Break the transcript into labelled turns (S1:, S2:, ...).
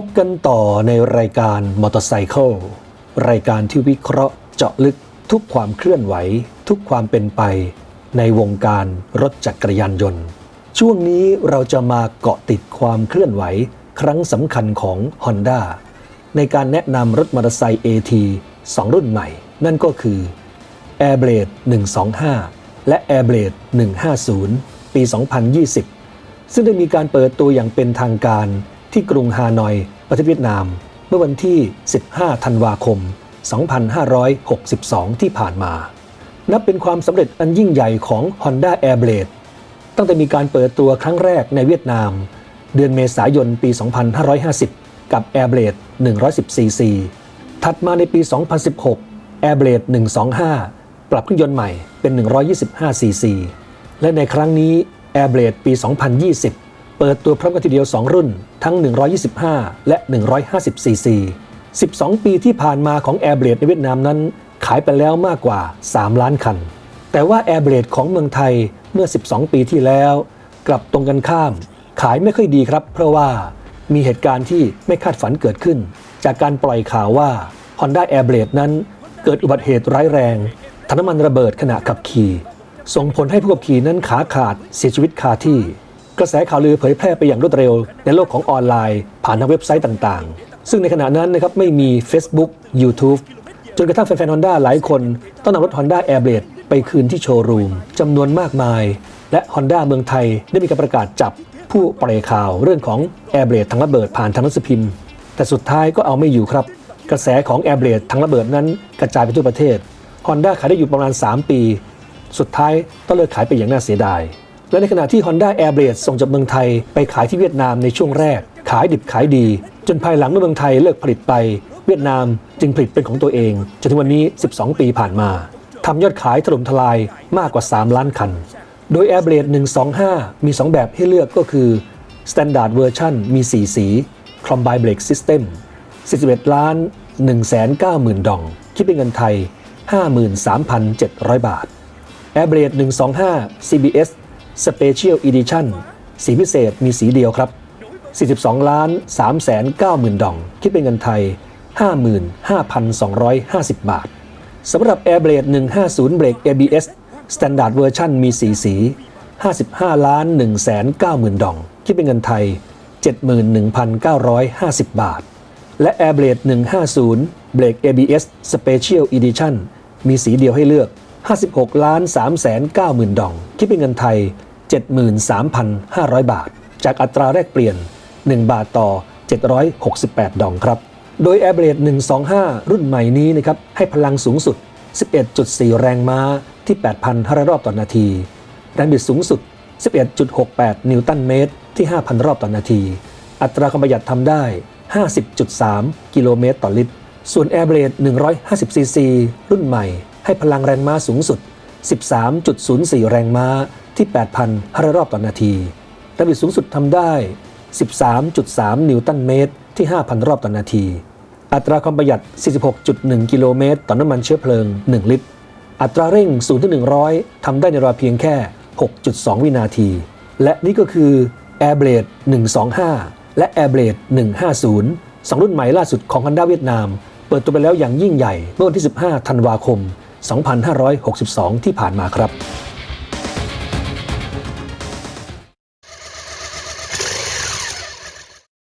S1: พบกันต่อในรายการมอเตอร์ไซค์รายการที่วิเคราะห์เจาะลึกทุกความเคลื่อนไหว ทุกความเป็นไป ในวงการรถจักรยานยนต์ ช่วงนี้เราจะมาเกาะติดความเคลื่อนไหว ครั้งสำคัญของ Honda ในการแนะนำรถมอเตอร์ไซค์ AT 2 รุ่นใหม่ นั่นก็คือ Airblade 125 และ Airblade 150 ปี 2020 ซึ่งได้มีการเปิดตัวอย่างเป็นทางการ ที่กรุงฮานอย ประเทศเวียดนาม เมื่อวันที่ 15 ธันวาคม 2562 ที่ผ่านมา นับเป็นความสำเร็จอันยิ่งใหญ่ของ Honda Airblade ตั้งแต่มีการเปิดตัวครั้งแรกในเวียดนาม เดือนเมษายนปี 2550 กับ Airblade 110cc ถัดมาในปี 2016 Airblade 125 ปรับเครื่องยนต์ใหม่เป็น 125cc และในครั้งนี้ Airblade ปี 2020 เปิดตัวพร้อมกันทีเดียว 2 รุ่น ทั้ง 125 และ 150cc 12 ปีที่ผ่านมาของ Airblade ในเวียดนามนั้น ขายไปแล้วมากกว่า 3 ล้านคัน แต่ว่า Airblade ของเมืองไทยเมื่อ 12 ปีที่แล้ว กลับตรงกันข้าม ขายไม่ค่อยดีครับ เพราะว่ามีเหตุการณ์ที่ไม่คาดฝันเกิดขึ้น จากการปล่อยข่าวว่า Honda Airblade นั้น เกิดอุบัติเหตุร้ายแรงถังน้ำมันระเบิดขณะขับขี่ ส่งผลให้ผู้ขับขี่นั้นขาขาดเสียชีวิตคาที่ กระแสข่าวลือเผยแพร่ไปอย่างรวดเร็ว ในโลกของออนไลน์ ผ่านทางเว็บไซต์ต่างๆ ซึ่งในขณะนั้นนะครับไม่มี Facebook YouTube จนกระทั่งแฟนๆ Honda หลายคน ต้องนำรถ Honda Airblade ไปคืนที่โชว์รูมจำนวนมากมาย และ Honda เมืองไทยได้มีการประกาศจับผู้ปล่อยข่าวเรื่องของ Airblade ทั้งระเบิดผ่านทางนังสือพิมพ์ แต่สุดท้ายก็เอาไม่อยู่ครับ กระแสของ Airblade ทั้งระเบิดนั้นกระจายไปทั่วประเทศ Honda ขายได้อยู่ประมาณ 3 ปี สุดท้ายต้องเลิกขายไปอย่างน่าเสียดาย และในขณะที่ Honda Airblade ส่งจากเมืองไทยไปขายที่เวียดนามในช่วงแรก ขายดิบขายดี จนภายหลังเมื่อเมืองไทยเลิกผลิตไป เวียดนามจึงผลิตเป็นของตัวเองจนถึงวันนี้ 12 ปีผ่านมาทำยอดขายถล่มทลายมากกว่า 3 ล้านคัน โดย Airblade 125 มี 2 แบบให้เลือกก็คือ Standard Version มี 4 สี Combine Brake System 41 ล้าน 190,000 ดอง คิดเป็นเงินไทย 53,700 บาท Airblade 125 CBS Special Edition สีพิเศษมีสีเดียวครับ 42 ล้าน390,000 ดอง คิดเป็นเงินไทย 55,250 บาท สำหรับ Airblade 150 Brake ABS Standard Version มี4สี 55 ล้าน190,000 ดอง คิดเป็นเงินไทย 71,950 บาท และ Airblade 150 Brake ABS Special Edition มีสีเดียวให้เลือก 56 ล้าน390,000ดอง คิดเป็นเงินไทย 73,500 บาท จากอัตราแรกเปลี่ยน 1 บาทต่อ 768 ดองครับ โดย Airblade 125 รุ่นใหม่นี้นะครับให้พลังสูงสุด 11.4 แรงม้าที่ 8,500 รอบต่อนาที แรงบิดสูงสุด 11.68 นิวตันเมตรที่ 5,000 รอบต่อนาที อัตราความประหยัดทำได้ 50.3 กิโลเมตรต่อลิตร ส่วน Airblade 150cc รุ่นใหม่ ให้พลังแรงม้าสูงสุด 13.04 แรงม้า ที่ 8,500 รอบต่อนาทีแรงบิดสูงสุดทำได้ 13.3 นิวตันเมตรที่ 5,000 รอบต่อนาที อัตราความประหยัด 46.1 กิโลเมตร ต่อน้ำมันเชื้อเพลิง 1 ลิตร อัตราเร่ง0ถึง100 ทำได้ในเวลาเพียงแค่ 6.2 วินาที และนี่ก็คือ Airblade 125 และ Airblade 150สองรุ่นใหม่ล่าสุดของ Honda เวียดนาม เปิดตัวไปแล้วอย่างยิ่งใหญ่ เมื่อวันที่ 15 ธันวาคม 2562 ที่ผ่านมาครับ